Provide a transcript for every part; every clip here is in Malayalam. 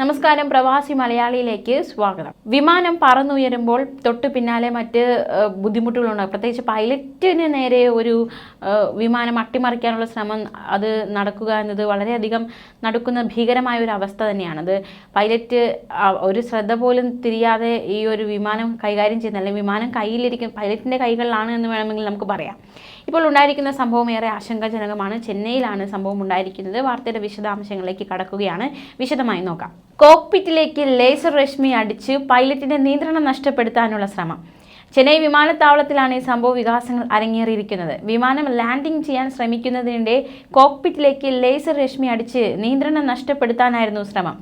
നമസ്കാരം പ്രവാസി മലയാളിയിലേക്ക് സ്വാഗതം. വിമാനം പറന്നുയരുമ്പോൾ തൊട്ട് പിന്നാലെ മറ്റ് ബുദ്ധിമുട്ടുകളുണ്ടാകും ബുദ്ധിമുട്ടുകളുണ്ട്. പ്രത്യേകിച്ച് പൈലറ്റിന് നേരെ ഒരു വിമാനം അട്ടിമറിക്കാനുള്ള ശ്രമം അത് നടക്കുക എന്നത് വളരെയധികം നടക്കുന്ന ഭീകരമായ ഒരു അവസ്ഥ തന്നെയാണ്. അത് പൈലറ്റ് ഒരു ശ്രദ്ധ പോലും തിരിയാതെ ഈ ഒരു വിമാനം കൈകാര്യം ചെയ്യുന്ന അല്ലെങ്കിൽ വിമാനം കയ്യിലിരിക്കും പൈലറ്റിന്റെ കൈകളിലാണ് എന്ന് വേണമെങ്കിൽ നമുക്ക് പറയാം. ഇപ്പോൾ ഉണ്ടായിരിക്കുന്ന സംഭവം ഏറെ ആശങ്കാജനകമാണ്. ചെന്നൈയിലാണ് സംഭവം ഉണ്ടായിരിക്കുന്നത്. വാർത്തയുടെ വിശദാംശങ്ങളിലേക്ക് കടക്കുകയാണ്. വിശദമായി നോക്കാം. കോക്പിറ്റിലേക്ക് ലേസർ രശ്മി അടിച്ച് പൈലറ്റിന്റെ നിയന്ത്രണം നഷ്ടപ്പെടുത്താനുള്ള ശ്രമം. ചെന്നൈ വിമാനത്താവളത്തിലാണ് ഈ സംഭവ വികാസങ്ങൾ അരങ്ങേറിയിരിക്കുന്നത്. വിമാനം ലാൻഡിംഗ് ചെയ്യാൻ ശ്രമിക്കുന്നതിനിടെ കോക്പിറ്റിലേക്ക് ലേസർ രശ്മി അടിച്ച് നിയന്ത്രണം നഷ്ടപ്പെടുത്താനായിരുന്നു ശ്രമം.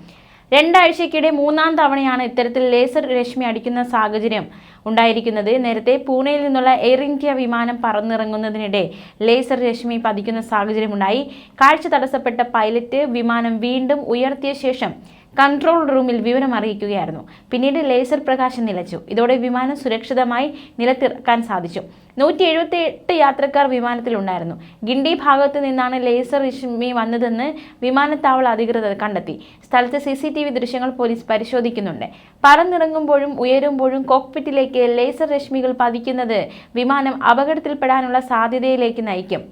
രണ്ടാഴ്ചയ്ക്കിടെ മൂന്നാം തവണയാണ് ഇത്തരത്തിൽ ലേസർ രശ്മി അടിക്കുന്ന സാഹചര്യം ഉണ്ടായിരിക്കുന്നത്. നേരത്തെ പൂനെയിൽ നിന്നുള്ള എയർ ഇന്ത്യ വിമാനം പറന്നിറങ്ങുന്നതിനിടെ ലേസർ രശ്മി പതിക്കുന്ന സാഹചര്യമുണ്ടായി. കാഴ്ച തടസ്സപ്പെട്ട പൈലറ്റ് വിമാനം വീണ്ടും ഉയർത്തിയ ശേഷം കൺട്രോൾ റൂമിൽ വിവരം അറിയിക്കുകയായിരുന്നു. പിന്നീട് ലേസർ പ്രകാശം നിലച്ചു. ഇതോടെ വിമാനം സുരക്ഷിതമായി നിലത്തിറക്കാൻ സാധിച്ചു. നൂറ്റി എഴുപത്തി എട്ട് യാത്രക്കാർ വിമാനത്തിലുണ്ടായിരുന്നു. ഗിണ്ടി ഭാഗത്തു നിന്നാണ് ലേസർ രശ്മി വന്നതെന്ന് വിമാനത്താവള അധികൃതർ കണ്ടെത്തി. സ്ഥലത്ത് സി സി ടി വി ദൃശ്യങ്ങൾ പോലീസ് പരിശോധിക്കുന്നുണ്ട്. പറന്നിറങ്ങുമ്പോഴും ഉയരുമ്പോഴും കോക്പിറ്റിലേക്ക് ലേസർ രശ്മികൾ പതിക്കുന്നത് വിമാനം അപകടത്തിൽപ്പെടാനുള്ള സാധ്യതയിലേക്ക് നയിക്കും.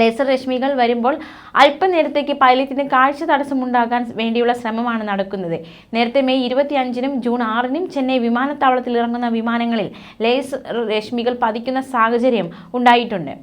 ലേസർ രശ്മികൾ വരുമ്പോൾ അല്പനേരത്തേക്ക് പൈലറ്റിന് കാഴ്ച തടസ്സമുണ്ടാകാൻ വേണ്ടിയുള്ള ശ്രമമാണ് നടക്കുന്നത്. നേരത്തെ മെയ് ഇരുപത്തി അഞ്ചിനും ജൂൺ ആറിനും ചെന്നൈ വിമാനത്താവളത്തിൽ ഇറങ്ങുന്ന വിമാനങ്ങളിൽ ലേസർ രശ്മികൾ പതിക്കുന്ന സാഹചര്യം ഉണ്ടായിട്ടുണ്ട്.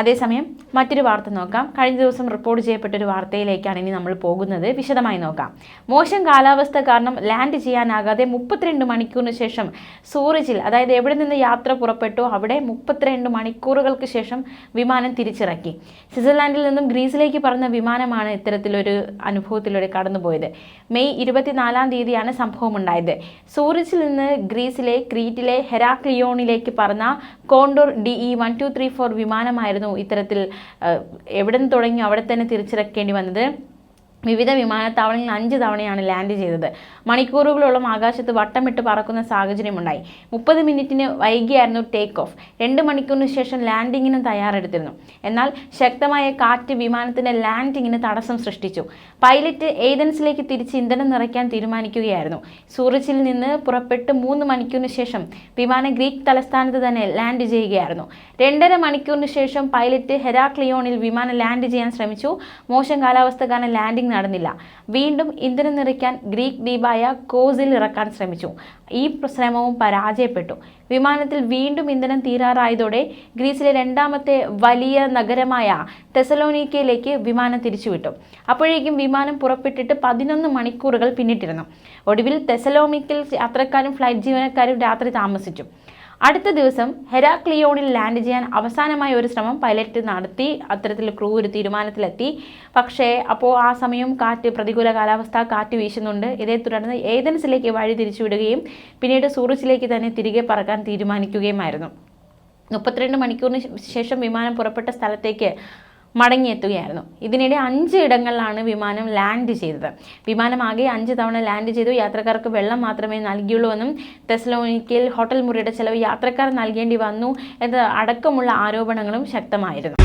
അതേസമയം മറ്റൊരു വാർത്ത നോക്കാം. കഴിഞ്ഞ ദിവസം റിപ്പോർട്ട് ചെയ്യപ്പെട്ട ഒരു വാർത്തയിലേക്കാണ് ഇനി നമ്മൾ പോകുന്നത്. വിശദമായി നോക്കാം. മോശം കാലാവസ്ഥ കാരണം ലാൻഡ് ചെയ്യാനാകാതെ മുപ്പത്തിരണ്ട് മണിക്കൂറിന് ശേഷം സൂറിജിൽ അതായത് എവിടെ നിന്ന് യാത്ര പുറപ്പെട്ടു അവിടെ മുപ്പത്തിരണ്ട് മണിക്കൂറുകൾക്ക് ശേഷം വിമാനം തിരിച്ചിറക്കി. സ്വിറ്റ്സർലാൻഡിൽ നിന്നും ഗ്രീസിലേക്ക് പറഞ്ഞ വിമാനമാണ് ഇത്തരത്തിലൊരു അനുഭവത്തിലൂടെ കടന്നുപോയത്. മെയ് ഇരുപത്തിനാലാം തീയതിയാണ് സംഭവം ഉണ്ടായത് സൂറിച്ചിൽ നിന്ന് ഗ്രീസിലെ ക്രീറ്റിലെ ഹെരാക്ലിയോണിലേക്ക് പറഞ്ഞ Condor D E one two three four വിമാനമായിരുന്നു ഇത്തരത്തിൽ ഏഹ്, എവിടെ നിന്ന് തുടങ്ങി അവിടെ തന്നെ തിരിച്ചിറക്കേണ്ടി വന്നത്? വിവിധ വിമാനത്താവളങ്ങളിൽ അഞ്ച് തവണയാണ് ലാൻഡ് ചെയ്തത്. മണിക്കൂറുകളോളം ആകാശത്ത് വട്ടമിട്ട് പറക്കുന്ന സാഹചര്യമുണ്ടായി. മുപ്പത് മിനിറ്റിന് വൈകിയായിരുന്നു ടേക്ക് ഓഫ് രണ്ട് മണിക്കൂറിന് ശേഷം ലാൻഡിങ്ങിന് തയ്യാറെടുത്തിരുന്നു. എന്നാൽ ശക്തമായ കാറ്റ് വിമാനത്തിന്റെ ലാൻഡിങ്ങിന് തടസ്സം സൃഷ്ടിച്ചു. പൈലറ്റ് ഏതൻസിലേക്ക് തിരിച്ച് ഇന്ധനം നിറയ്ക്കാൻ തീരുമാനിക്കുകയായിരുന്നു. സൂറിച്ചിൽ നിന്ന് പുറപ്പെട്ട് മൂന്ന് മണിക്കൂറിന് ശേഷം വിമാനം ഗ്രീക്ക് തലസ്ഥാനത്ത് തന്നെ ലാൻഡ് ചെയ്യുകയായിരുന്നു. രണ്ടര മണിക്കൂറിന് ശേഷം പൈലറ്റ് ഹെരാക്ലിയോണിൽ വിമാനം ലാൻഡ് ചെയ്യാൻ ശ്രമിച്ചു. മോശം കാലാവസ്ഥ കാരണം ലാൻഡിംഗ് നടന്നില്ല. വീണ്ടും ഇന്ധനം നിറയ്ക്കാൻ ഗ്രീക്ക് ദ്വീപായ കോസിൽ ഇറക്കാൻ ശ്രമിച്ചു. ഈ ശ്രമവും പരാജയപ്പെട്ടു. വിമാനത്തിൽ വീണ്ടും ഇന്ധനം തീരാറായതോടെ ഗ്രീസിലെ രണ്ടാമത്തെ വലിയ നഗരമായ തെസലോണിക്കയിലേക്ക് വിമാനം തിരിച്ചുവിട്ടു. അപ്പോഴേക്കും വിമാനം പുറപ്പെട്ടിട്ട് പതിനൊന്ന് മണിക്കൂറുകൾ പിന്നിട്ടിരുന്നു. ഒടുവിൽ തെസലോമിക്കിൽ യാത്രക്കാരും ഫ്ലൈറ്റ് ജീവനക്കാരും രാത്രി താമസിച്ചു. അടുത്ത ദിവസം ഹെരാക്ലിയോണിൽ ലാൻഡ് ചെയ്യാൻ അവസാനമായ ഒരു ശ്രമം പൈലറ്റ് നടത്തി അത്തരത്തിൽ ക്രൂ ഒരു തീരുമാനത്തിലെത്തി. പക്ഷേ അപ്പോൾ ആ സമയം കാറ്റ് പ്രതികൂല കാലാവസ്ഥ കാറ്റ് വീശുന്നുണ്ട്. ഇതേ തുടർന്ന് ഏതൻസിലേക്ക് വഴി തിരിച്ചുവിടുകയും പിന്നീട് സൂറിച്ചിലേക്ക് തന്നെ തിരികെ പറക്കാൻ തീരുമാനിക്കുകയുമായിരുന്നു. മുപ്പത്തിരണ്ട് മണിക്കൂറിന് ശേഷം വിമാനം പുറപ്പെട്ട സ്ഥലത്തേക്ക് മടങ്ങിയെത്തുകയായിരുന്നു. ഇതിനിടെ അഞ്ച് ഇടങ്ങളിലാണ് വിമാനം ലാൻഡ് ചെയ്തത്. വിമാനം ആകെ അഞ്ച് തവണ ലാൻഡ് ചെയ്തു. യാത്രക്കാർക്ക് വെള്ളം മാത്രമേ നൽകിയുള്ളൂ എന്നും തെസ്ലോനിക്കയിൽ ഹോട്ടൽ മുറിയുടെ ചെലവ് യാത്രക്കാർ നൽകേണ്ടി വന്നു എന്ന അടക്കമുള്ള ആരോപണങ്ങളും ശക്തമായിരുന്നു.